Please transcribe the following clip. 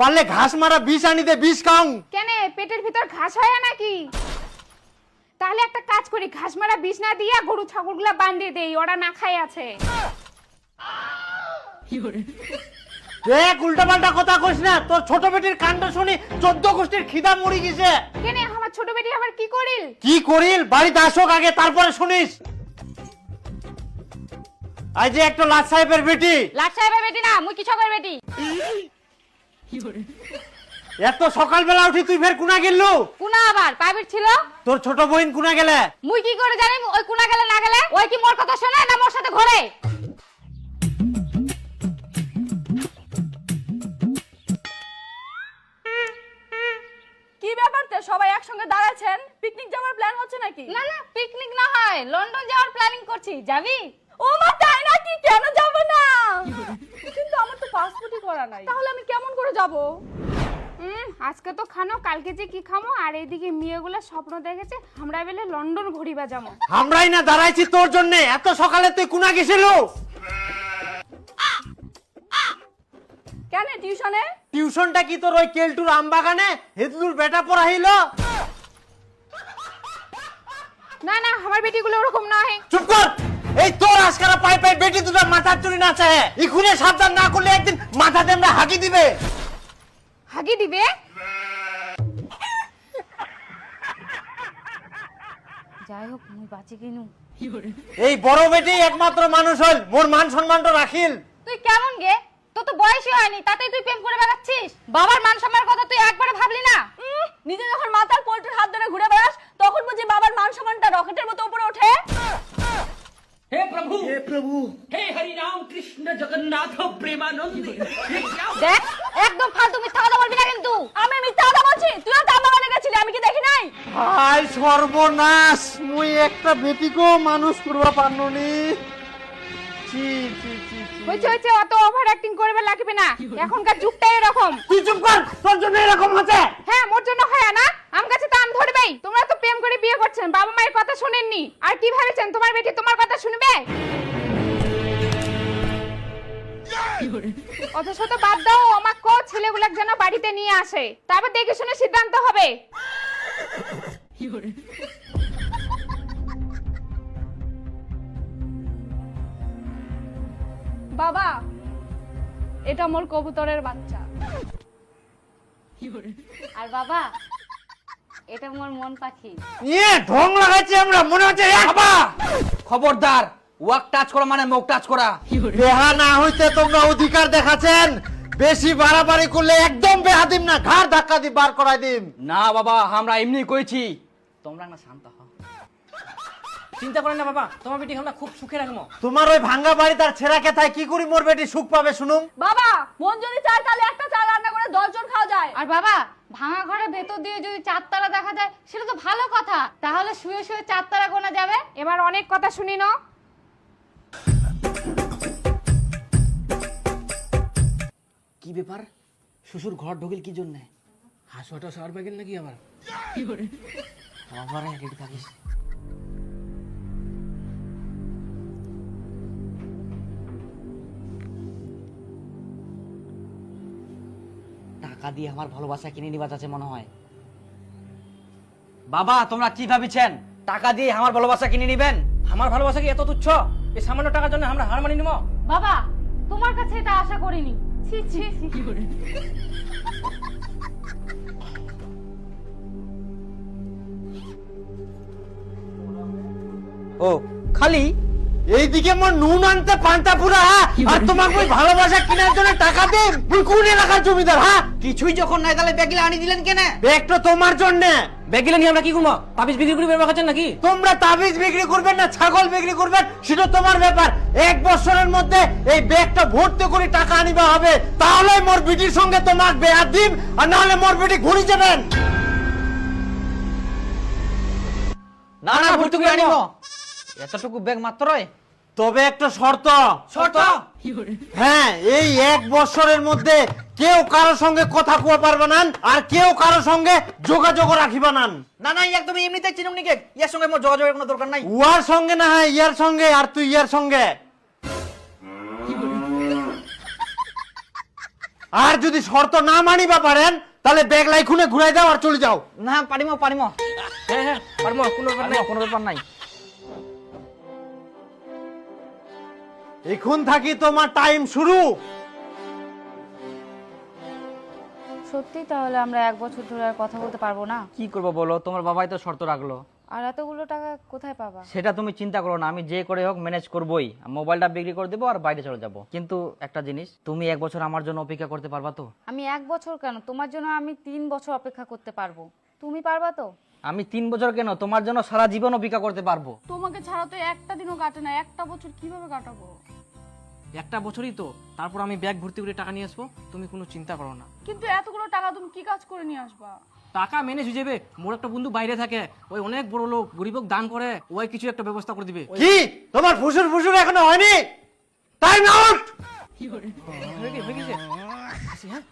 পারলে ঘাস মারা বিষ আনি দে বিষ খাও। কেন পেটের ভিতর ঘাস হয় নাকি? তাহলে একটা কাজ করি ঘাস মারা বিষ না দিয়া গরু ছাগলগুলা বান্ধিয়ে দেই ওরা না খাই আছে। দেখ উল্টা পাল্টা কথা কইস না তোর ছোট বেটির কাণ্ড শুনি চোদ্দ গোষ্ঠীর খিদা মরি গেছে। কেন আমার ছোট বেটি আবার কি করিল? কি করিল? বাড়িতে আসুক আগে তারপরে শুনিস। আজ যে একটা লাট সাহেবের বেটি। লাট সাহেবের বেটি না মুই কিছকের বেটি? এত সকালবেলা উঠি তুই ফের কুনা গেললু কুনা আবার? প্রাইভেট ছিল? তোর ছোট বোন কুনা গেলে? মুই কি করে জানি ওই কুনা গেলে না গেলে? ওই কি মোর কথা শোনে না মোর সাথে ঘরে? কি ব্যাপার তো? সবাই একসঙ্গে দাঁড়াচ্ছেন? পিকনিক যাওয়ার প্ল্যান হচ্ছে নাকি? না না পিকনিক না হয়। লন্ডন যাওয়ার প্ল্যানিং করছি। যাবি? ও মা তাই নাকি? কেন যাব করা নাই। তাহলে আমি কেমন করে যাব? হুম আজকে তো খানো কালকে যে কি খামো আর এইদিকে মেয়েগুলো স্বপ্ন দেখেছে আমরা বেলে লন্ডন ঘুরিবা যাব আমরাই না দাঁড়াইছি তোর জন্য এত সকালে তুই কুনা গেছিল? কেন টিউশনে? টিউশনটা কি তোর ওই কেলটুর আমবাগানে? হেদলুর বেটা পড়াইল না না আমার বেটিগুলো ওরকম নয়। চুপ কর! এই তোর আজকারা পাই পাই বেটি দুটো মাথার চুরি নাচে ইখুনে সাবধান না করলে একদিন মাথাতে আমরা হাঁকি দিবে। হাগি দিবে? যাই হোক মুই বাঁচি কিনু। এই বড় বেটি একমাত্র মানুষ হল মোর মান সম্মানটা রাখিল। তুই কেমন গে? তো তো বয়সই হয়নি তাতেই তুই প্রেম করে বেড়াচ্ছিস। বাবার মান সম্মানের কথা তুই একবারে ভাবলি না? নিজে যখন মাথার পোল্ট্রির হাত ধরে ঘুরে বেড়াস তখন বুঝি বাবার মান সম্মানটা রকেটের মতো উপরে ওঠে। हे प्रभु हे प्रभु हे हरि राम कृष्ण जगन्नाथ प्रेमानंद ये क्या দেখ একদম ফালতু মিথ্যা কথা বলবি না কিন্তু আমি মিথ্যা কথা বলছি তুইও তো আমার বাগানে গেছিলি আমি কি দেখি নাই হাই সর্বনাশ মুই একটা বেটিকেও মানুষ করবা পারনুনি ছি ছি ছি ছি। হয়েছে হয়েছে অত ওভার অ্যাক্টিং করবে লাগবে না এখনকার যুগটাই এরকম তুই চুপ কর তোর জন্য এরকম হচ্ছে হ্যাঁ মোর জন্য হয় না আম গাছে তো আম ধরবেই তোমরা তো প্রেম করে বিয়ে করছেন বাবা মায়ের কথা শুনেননি আর কি ভেবেছেন তোমার বেটি তোমার অথচ বাদ দাও, আমাকে ছেলেগুলাক যেন বাড়িতে নিয়ে আসে। তারপর দেখে শুনে সিদ্ধান্ত হবে। বাবা, এটা মোর কবুতরের বাচ্চা। আর বাবা, এটা মোর মন পাখি। ইয়ে ঢং লাগাইছি আমরা, মনে হচ্ছে খবরদার! ওয়াক টাচ করা মানে মুখ টাচ করা। বেহা না হইতে তোমরা অধিকার দেখাচ্ছেন। বেশি বাড়াবাড়ি করলে একদম বেহা দিম না ঘাড় ধাক্কা দি বার করাই দিম। না বাবা আমরা এমনি কইছি। তোমরা না শান্ত হও। চিন্তা করেন না বাবা তোমার বেটি আমরা খুব সুখে রাখব। তোমার ওই ভাঙ্গা বাড়ি তার ছেঁড়া কেথায় কি করি মোর বেটি সুখ পাবে শুনুম বাবা মন যদি চায় তাহলে একটা চা রান্না করে দশ জন খাওয়া যায়। আর বাবা ভাঙা ঘরের ভেতর দিয়ে যদি চারতারা দেখা যায় সেটা তো ভালো কথা। তাহলে শুয়ে শুয়ে চারতারা গোনা যাবে। এবার অনেক কথা শুনি না কি ব্যাপার? শ্বশুর ঘর ঢোকেল কি জন্য? হাসুয়াটা সার পাইকেন নাকি আবার? আমার রেডি থাকিস। টাকা দিয়ে আমার ভালোবাসা কিনে নিবা যাচ্ছে মনে হয়। বাবা তোমরা কি ভাবিছেন? টাকা দিয়ে আমার ভালোবাসা কিনে নিবেন? আমার ভালোবাসা কি এত তুচ্ছ? এই সামান্য টাকার জন্য আমরা হার মানি নিব বাবা তোমার কাছে এটা আশা করিনি। ছি ছি ও খালি? এইদিকে মোর নুন আনতে পান্তা পুরা হ্যাঁ? আর তোমাকে ওই ভালোবাসা কেনার জন্য টাকা তুই কোন এলাকার জমিদার হ্যাঁ? কিছুই যখন নাই তাহলে ব্যাগিলে আনি দিলেন কেন? ব্যাগটা তোমার জন্য। ব্যাগিলে নিয়ে আমরা কি করব? তাবিজ বিক্রি করে ব্যবহার করছেন নাকি? তোমরা তাবিজ বিক্রি করবেন না ছাগল বিক্রি করবেন সেটা তোমার ব্যাপার। এক বছরের মধ্যে এই ব্যাগটা ভর্তি করে টাকা আনিবা হবে। তাহলে মোর বিটির সঙ্গে তোমার বেয়া দিম আর নাহলে মোর বিটি ঘুরি যাবেন। না না ভর্তি করে আনিব। এতটুকু ব্যাগ মাত্রই তবে একটা শর্ত। শর্ত? হ্যাঁ এই এক বছরের মধ্যে কেউ কারও সঙ্গে কথা কুয়া পারবে না আর কেউ কারও সঙ্গে যোগাযোগ রাখিবা না। না না একদম এমনিতে চিনুম নিকে ইয়ার সঙ্গে মোর যোগাযোগের কোনো দরকার নাই। উয়ার সঙ্গে না হয় ইয়ার সঙ্গে আর তুই ইয়ার সঙ্গে। আর যদি শর্ত না মানিবা পারেন তাহলে ব্যাগ লাইখুনে ঘুরাই দাও আর চলে যাও। না পারিম পারিম। হ্যাঁ হ্যাঁ পারব কোনো ব্যাপার নাই কোনো ব্যাপার নাই। এখন থাকি তোমার টাইম শুরু। সত্যি? তাহলে আমরা এক বছর ধরে আর কথা বলতে পারব না? কি করব বলো? তোমার বাবাই তো শর্ত রাখল। আর এতগুলো টাকা কোথায় পাবা? সেটা তুমি চিন্তা করো না আমি যে করে হোক ম্যানেজ করবোই। মোবাইলটা বিক্রি করে দেবো আর বাইরে চলে যাব। কিন্তু একটা জিনিস তুমি এক বছর আমার জন্য অপেক্ষা করতে পারবা তো? আমি এক বছর কেন? তোমার জন্য আমি তিন বছর অপেক্ষা করতে পারব। তুমি পারবা তো? আমি তিন বছর কেন? তোমার জন্য সারা জীবন অপেক্ষা করতে পারব। তোমাকে ছাড়া তো একটা দিনও কাটে না একটা বছর কীভাবে কাটাবো? একটা বছরই তো তারপর আমি ব্যাগ ভর্তি করে টাকা নিয়ে আসব তুমি কোনো চিন্তা করো না। কিন্তু এতগুলো টাকা তুমি কি কাজ করে নিয়ে আসবা? টাকা মেনে সুজেবে মোর একটা বন্ধু বাইরে থাকে ওই অনেক বড় লোক গরিবক দান করে ওই কিছু একটা ব্যবস্থা করে দিবে। কি? তোমার ফুসুর ফুসুর এখনও হয়নি? টাইম আউট কি করে? হ্যাঁ।